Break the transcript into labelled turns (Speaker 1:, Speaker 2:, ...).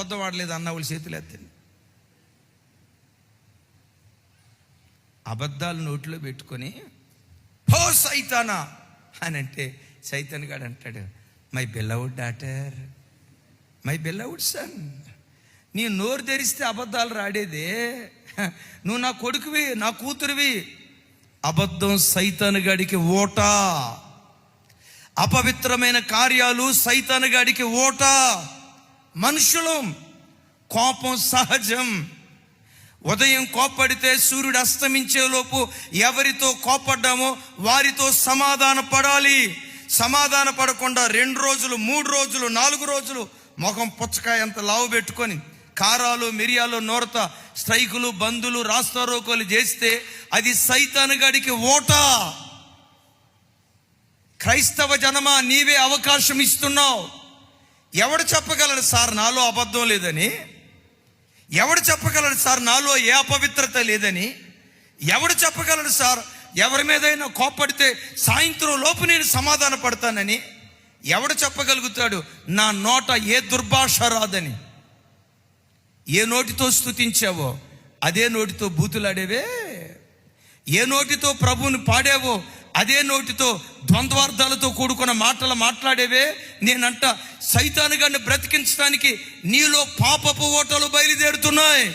Speaker 1: అబద్ధం ఆడలేదు అన్న వాళ్ళు చేతులు ఎత్తండి. అబద్ధాలు నోట్లో పెట్టుకొని హో సైతానా అని అంటే సైతాన్ గాడు అంటాడు my beloved daughter my beloved son నీ నోరు తెరిస్తే అబద్ధాలు రాడేదే నువ్వు నా కొడుకువి నా కూతురువి అబద్ధం సైతాన్ గడికి ఓట అపవిత్రమైన కార్యాలు సైతాన్ గడికి ఓట మనుషులు కోపం సహజం. ఉదయం కోప్పడితే సూర్యుడు అస్తమించే లోపు ఎవరితో కోపడ్డామో వారితో సమాధాన పడాలి. సమాధాన పడకుండా రెండు రోజులు మూడు రోజులు నాలుగు రోజులు ముఖం పుచ్చకాయ అంత లావు పెట్టుకొని కారాలు మిరియాలు నోరత స్ట్రైకులు బందులు రాస్తారోకోలు చేస్తే అది సైతాను గడికి ఓట. క్రైస్తవ జనమా నీవే అవకాశం ఇస్తున్నావు. ఎవడు చెప్పగలడు సార్ నాలో అబద్ధం లేదని? ఎవడు చెప్పగలడు సార్ నాలో ఏ అపవిత్రత లేదని? ఎవడు చెప్పగలడు సార్ ఎవరి మీదైనా కోప్పడితే సాయంత్రం లోపు నేను సమాధాన పడతానని? ఎవడు చెప్పగలుగుతాడు నా నోట ఏ దుర్భాష రాదని? ఏ నోటితో స్తుతించావో అదే నోటితో బూతులాడేవే? ఏ నోటితో ప్రభువుని పాడావో అదే నోటితో ద్వంద్వార్థాలతో కూడుకున్న మాటలు మాట్లాడేవే? నేనంట సైతాను గారిని బ్రతికించడానికి నీలో పాపపు ఓటలు బయలుదేరుతున్నాయి.